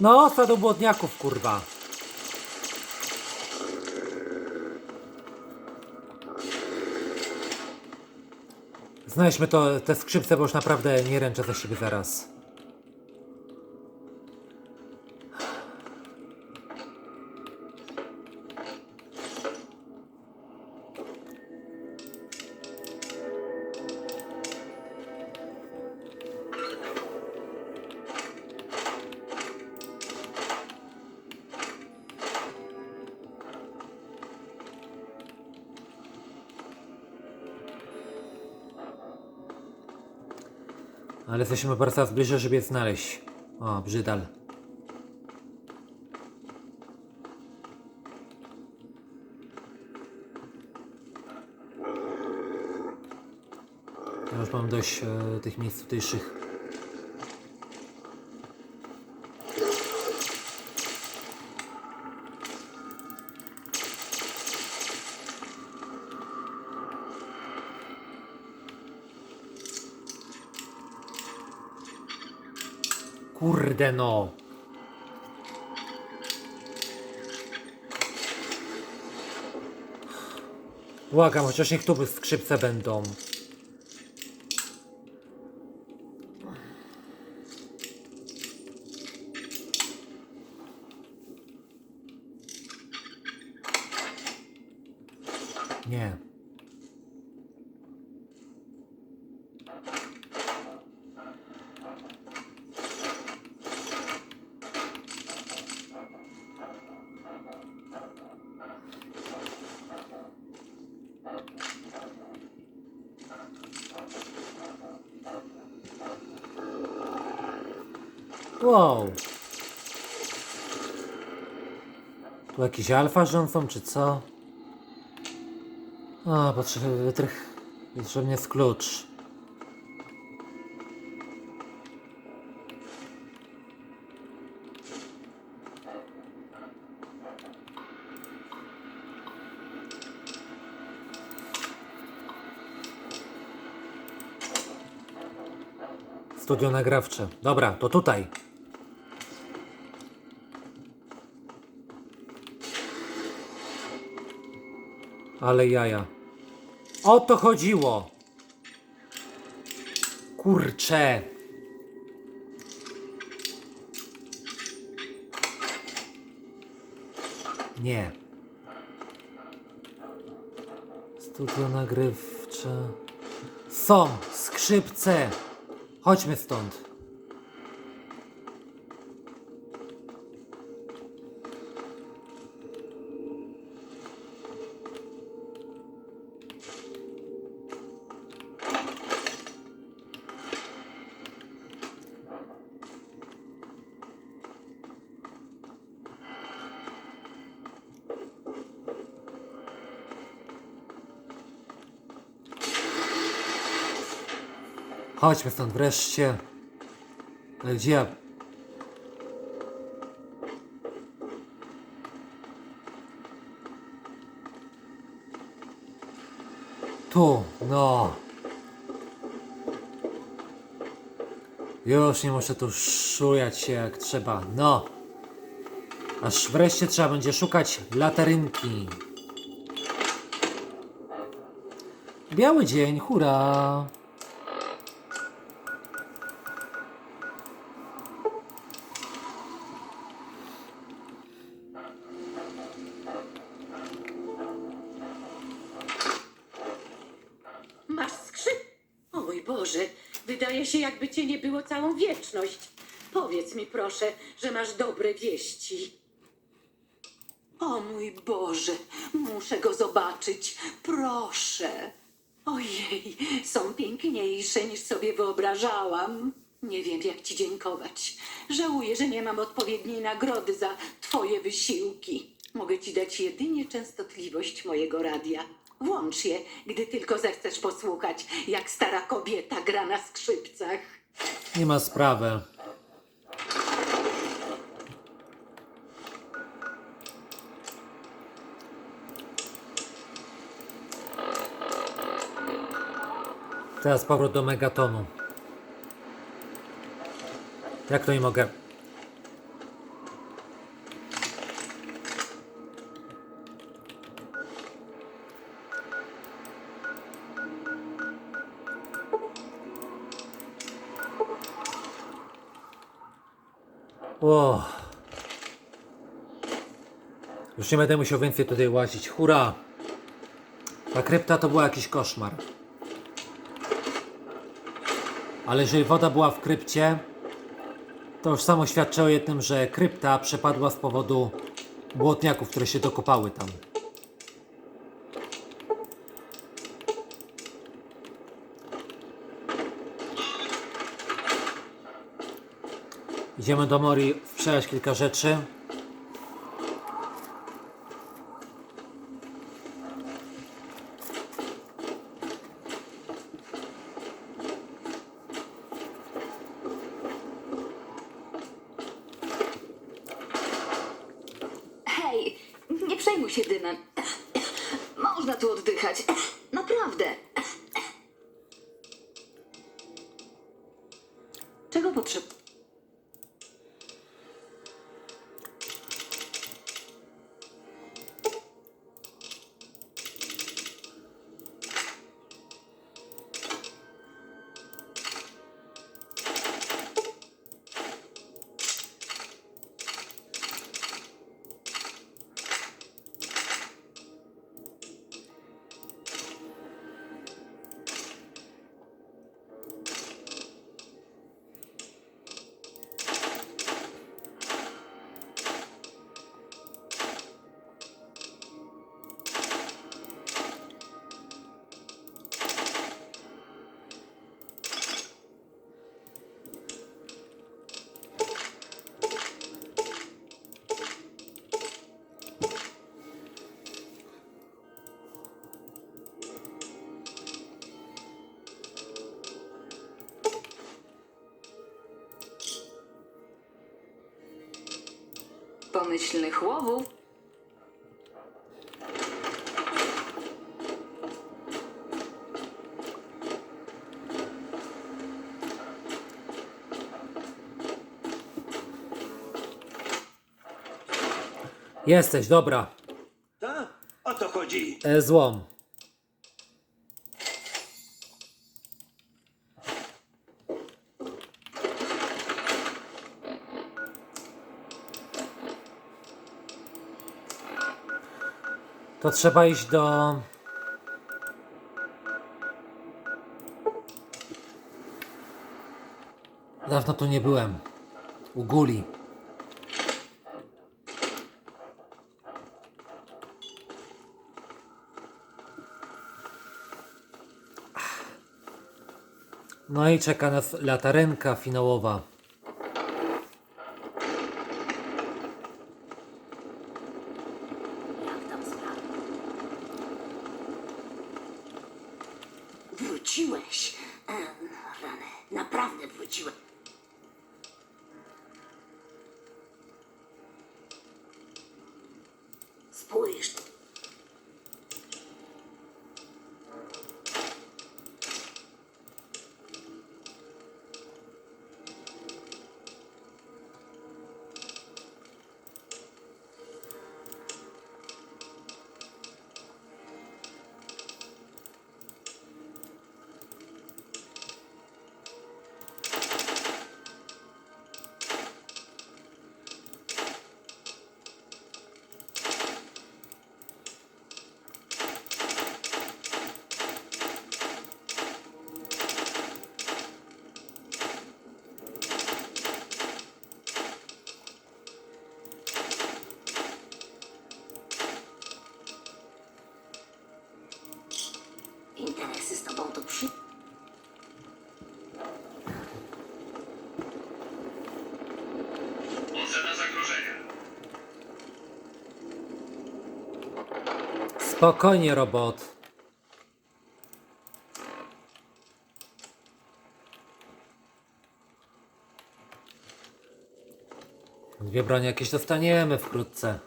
No, stado błodniaków, kurwa. Znajdźmy to, te skrzypce, bo już naprawdę nie ręczę za siebie zaraz. Ale jesteśmy bardzo bliżej, żeby je znaleźć. O, brzydal. Ja już mam dość e, tych miejsc tutejszych. Kurde no. Błagam, chociaż niech tu skrzypce będą. Nie. Wow. Tu jakiś alfa rządzą, czy co? A, potrzebny wytrych. Potrzebny jest klucz. Studio nagrawcze. Dobra, to tutaj. Ale jaja. O to chodziło. Kurcze. Nie. Studio nagrywcze. Są skrzypce. Chodźmy stąd. Chodźmy stąd wreszcie. Ale gdzie? Tu, no. Już nie muszę tu szujać się jak trzeba, no. Aż wreszcie trzeba będzie szukać latarynki. Biały dzień, hurra! Boże, wydaje się, jakby cię nie było całą wieczność. Powiedz mi proszę, że masz dobre wieści. O mój Boże, muszę go zobaczyć. Proszę. Ojej, są piękniejsze niż sobie wyobrażałam. Nie wiem, jak ci dziękować. Żałuję, że nie mam odpowiedniej nagrody za twoje wysiłki. Mogę ci dać jedynie częstotliwość mojego radia. Włącz je, gdy tylko zechcesz posłuchać, jak stara kobieta gra na skrzypcach. Nie ma sprawy. Teraz powrót do megatonu. Jak to nie mogę? O. Już nie będę musiał więcej tutaj łazić. Hurra! Ta krypta to była jakiś koszmar. Ale jeżeli woda była w krypcie, to już samo świadczy o jednym, że krypta przepadła z powodu błotniaków, które się dokopały tam. Idziemy do Mori sprzedać kilka rzeczy. Hej, nie przejmuj się dymem. Można tu oddychać. Naprawdę. Pomyślnych łowów. Jesteś, dobra. Tak? O to chodzi. E, złom. To trzeba iść do. Dawno tu nie byłem. U Guli. No i czeka nas latarenka finałowa. Spokojnie, robot. Dwie bronie jakieś dostaniemy wkrótce.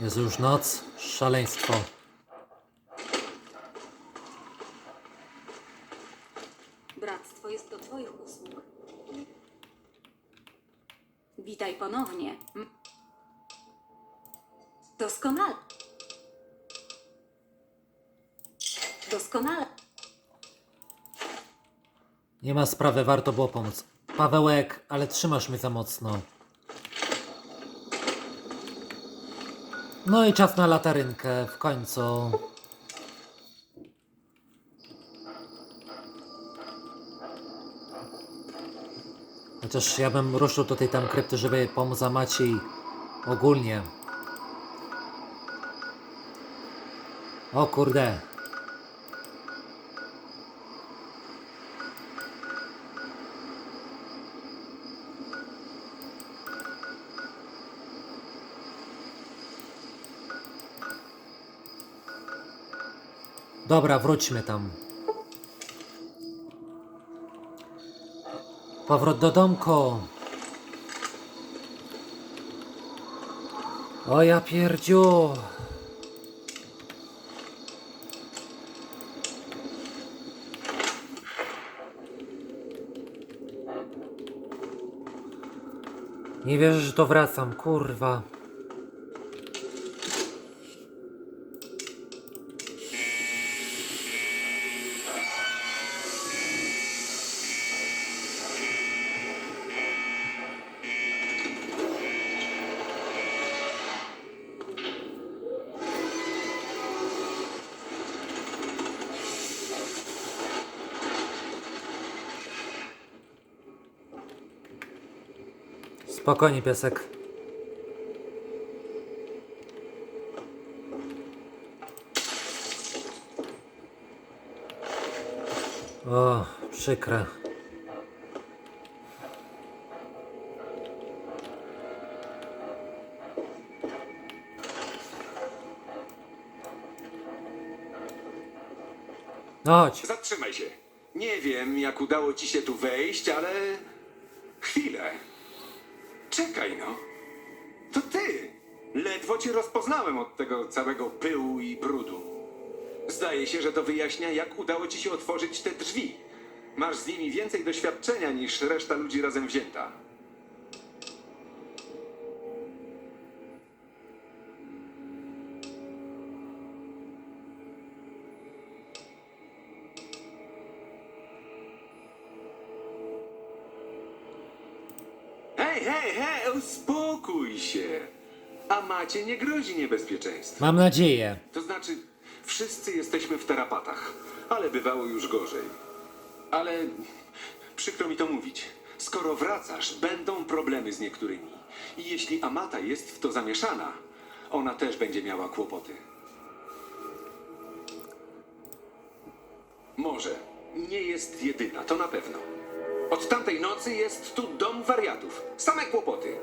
Jest już noc, szaleństwo. Bractwo jest do twoich usług. Witaj ponownie. Doskonale. Doskonale. Nie ma sprawy, warto było pomóc. Pawełek, ale trzymasz mnie za mocno. No i czas na latarynkę w końcu. Chociaż ja bym ruszył tej tam krypty, żeby pomóc Maciej ogólnie. O kurde. Dobra, wróćmy tam. Powrót do domku. O ja pierdziu. Nie wierzę, że to wracam, kurwa. Spokojnie, piesek. O, przykre. No chodź. Zatrzymaj się. Nie wiem, jak udało ci się tu wejść, ale. Chwilę. Czekaj, no. To ty. Ledwo cię rozpoznałem od tego całego pyłu i brudu. Zdaje się, że to wyjaśnia, jak udało ci się otworzyć te drzwi. Masz z nimi więcej doświadczenia niż reszta ludzi razem wzięta. Uspokój się. A macie nie grozi niebezpieczeństwo. Mam nadzieję. To znaczy, wszyscy jesteśmy w tarapatach, ale bywało już gorzej. Ale przykro mi to mówić. Skoro wracasz, będą problemy z niektórymi. I jeśli Amata jest w to zamieszana, ona też będzie miała kłopoty. Może. Nie jest jedyna, to na pewno. Od tamtej nocy jest tu dom wariatów. Same kłopoty.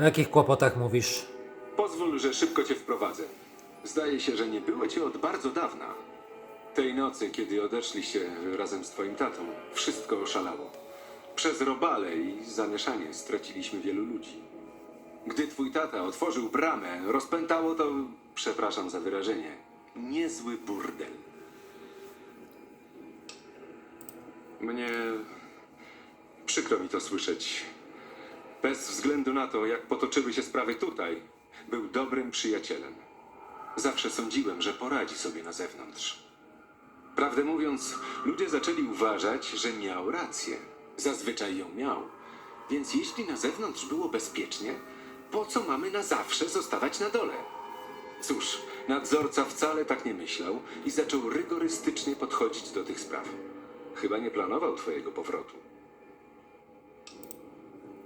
O jakich kłopotach mówisz? Pozwól, że szybko cię wprowadzę. Zdaje się, że nie było cię od bardzo dawna. Tej nocy, kiedy odeszliście razem z twoim tatą, wszystko oszalało. Przez robale i zamieszanie straciliśmy wielu ludzi. Gdy twój tata otworzył bramę, rozpętało to, przepraszam za wyrażenie, niezły burdel. Mnie przykro mi to słyszeć. Bez względu na to, jak potoczyły się sprawy tutaj, był dobrym przyjacielem. Zawsze sądziłem, że poradzi sobie na zewnątrz. Prawdę mówiąc, ludzie zaczęli uważać, że miał rację. Zazwyczaj ją miał. Więc jeśli na zewnątrz było bezpiecznie, po co mamy na zawsze zostawać na dole? Cóż, nadzorca wcale tak nie myślał i zaczął rygorystycznie podchodzić do tych spraw. Chyba nie planował twojego powrotu.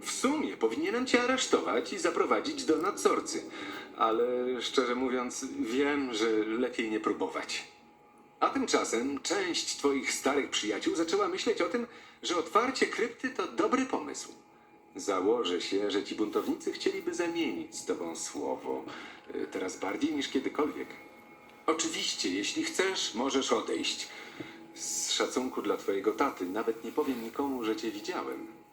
W sumie powinienem cię aresztować i zaprowadzić do nadzorcy, ale szczerze mówiąc, wiem, że lepiej nie próbować. A tymczasem część twoich starych przyjaciół zaczęła myśleć o tym, że otwarcie krypty to dobry pomysł. Założę się, że ci buntownicy chcieliby zamienić z tobą słowo, y, teraz bardziej niż kiedykolwiek. Oczywiście, jeśli chcesz, możesz odejść. Z szacunku dla twojego taty, nawet nie powiem nikomu, że cię widziałem.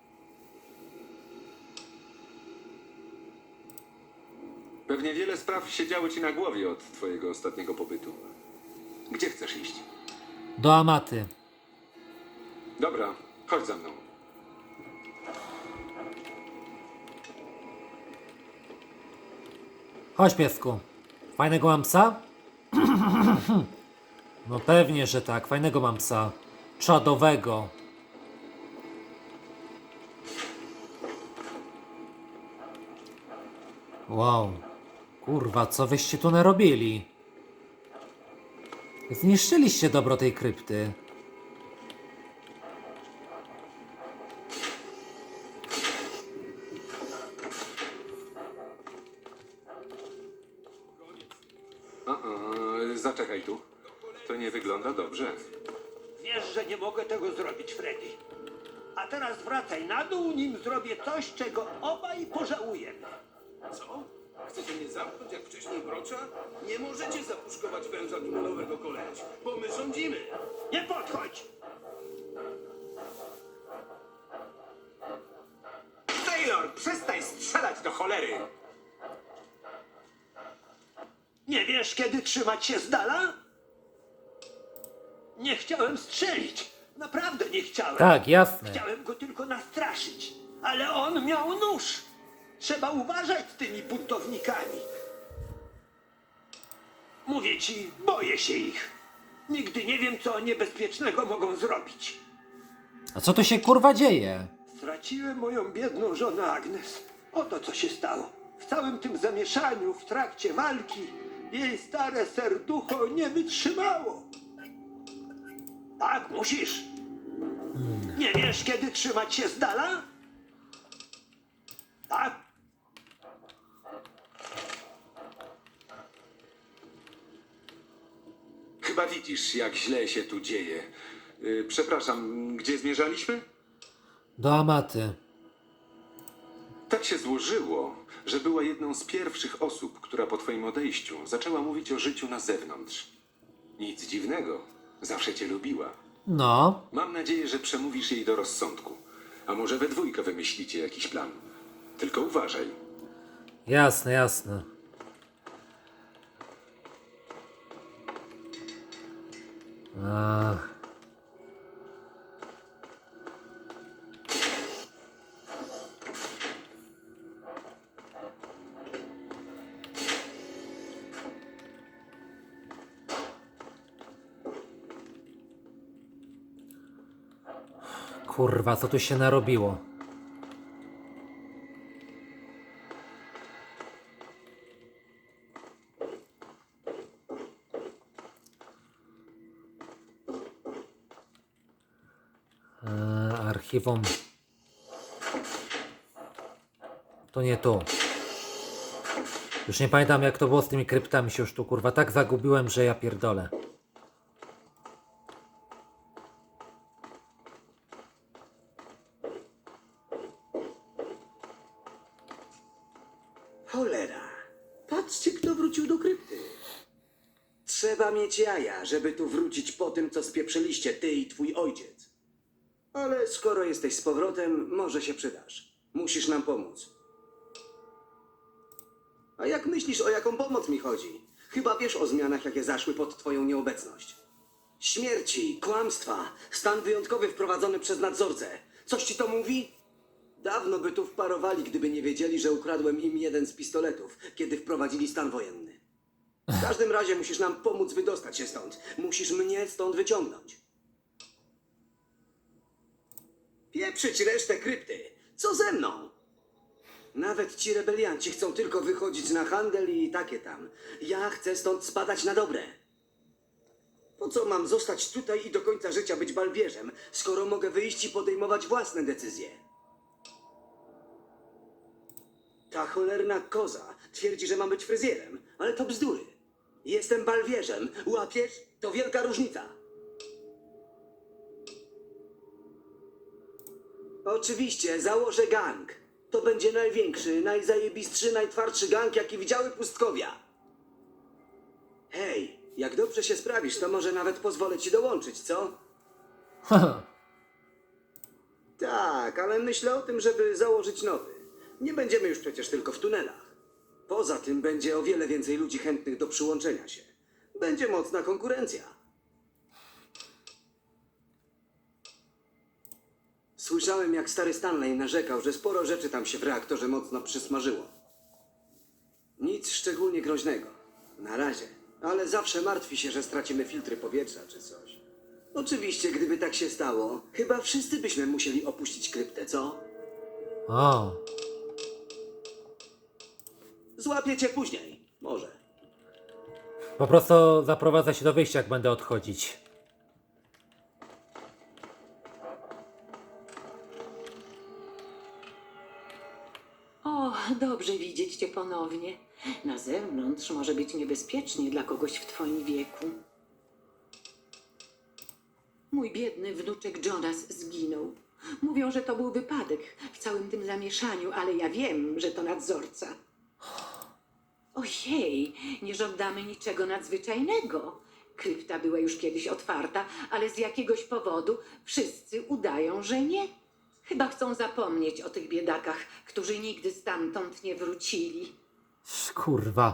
Pewnie wiele spraw siedziało ci na głowie od twojego ostatniego pobytu. Gdzie chcesz iść? Do Amaty. Dobra, chodź za mną. Chodź, piesku. Fajnego mam psa? no pewnie, że tak. Fajnego mam psa. Czadowego. Wow. Kurwa, co wyście tu narobili? Zniszczyliście dobro tej krypty. A, a, zaczekaj tu. To nie wygląda dobrze. Wiesz, że nie mogę tego zrobić, Freddy. A teraz wracaj na dół, nim zrobię coś, czego obaj pożałujemy. Co? Chcecie mnie zamknąć jak wcześniej Brocza? Nie możecie zapuszkować węża tunelowego koleś, bo my rządzimy. Nie podchodź! Taylor, przestań strzelać do cholery! Nie wiesz, kiedy trzymać się z dala? Nie chciałem strzelić. Naprawdę nie chciałem. Tak, jasne. Chciałem go tylko nastraszyć. Ale on miał nóż. Trzeba uważać z tymi buntownikami. Mówię ci, boję się ich. Nigdy nie wiem, co niebezpiecznego mogą zrobić. A co tu się kurwa dzieje? Straciłem moją biedną żonę Agnes. Oto co się stało. W całym tym zamieszaniu, w trakcie walki, jej stare serducho nie wytrzymało. Tak, musisz. Nie wiesz, kiedy trzymać się z dala? Tak. Chyba widzisz, jak źle się tu dzieje. Y, Przepraszam, gdzie zmierzaliśmy? Do Amaty. Tak się złożyło, że była jedną z pierwszych osób, która po twoim odejściu zaczęła mówić o życiu na zewnątrz. Nic dziwnego, zawsze cię lubiła. No, Mam nadzieję, że przemówisz jej do rozsądku. A może we dwójkę wymyślicie jakiś plan. Tylko uważaj. jasne, jasne. Kurwa, co tu się narobiło? Archiwum. To nie tu. Już nie pamiętam jak to było z tymi kryptami się już tu kurwa tak zagubiłem, że ja pierdolę. Cholera. Patrzcie, kto wrócił do krypty. Trzeba mieć jaja, żeby tu wrócić po tym, co spieprzyliście ty i twój ojciec. Ale skoro jesteś z powrotem, może się przydasz. Musisz nam pomóc. A jak myślisz, o jaką pomoc mi chodzi? Chyba wiesz o zmianach, jakie zaszły pod twoją nieobecność. Śmierci, kłamstwa, stan wyjątkowy wprowadzony przez nadzorcę. Coś ci to mówi? Dawno by tu wparowali, gdyby nie wiedzieli, że ukradłem im jeden z pistoletów, kiedy wprowadzili stan wojenny. W każdym razie musisz nam pomóc wydostać się stąd. Musisz mnie stąd wyciągnąć. Pieprzyć resztę krypty. Co ze mną? Nawet ci rebelianci chcą tylko wychodzić na handel i takie tam. Ja chcę stąd spadać na dobre. Po co mam zostać tutaj i do końca życia być balbierzem, skoro mogę wyjść i podejmować własne decyzje? Ta cholerna koza twierdzi, że mam być fryzjerem, ale to bzdury. Jestem balwierzem, łapiesz? To wielka różnica. Oczywiście, założę gang. To będzie największy, najzajebistszy, najtwardszy gang, jaki widziały pustkowia. Hej, jak dobrze się sprawisz, to może nawet pozwolę ci dołączyć, co? Tak, ale myślę o tym, żeby założyć nowy. Nie będziemy już przecież tylko w tunelach. Poza tym będzie o wiele więcej ludzi chętnych do przyłączenia się. Będzie mocna konkurencja. Słyszałem, jak stary Stanley narzekał, że sporo rzeczy tam się w reaktorze mocno przysmażyło. Nic szczególnie groźnego. Na razie. Ale zawsze martwi się, że stracimy filtry powietrza czy coś. Oczywiście, gdyby tak się stało, chyba wszyscy byśmy musieli opuścić kryptę, co? O, Złapię cię później. Może. po prostu zaprowadzę się do wyjścia, jak będę odchodzić. Dobrze widzieć cię ponownie. Na zewnątrz może być niebezpiecznie dla kogoś w twoim wieku. Mój biedny wnuczek Jonas zginął. Mówią, że to był wypadek w całym tym zamieszaniu, ale ja wiem, że to nadzorca. Ojej, nie żądamy niczego nadzwyczajnego. Krypta była już kiedyś otwarta, ale z jakiegoś powodu wszyscy udają, że nie. Chyba chcą zapomnieć o tych biedakach, którzy nigdy stamtąd nie wrócili. Kurwa.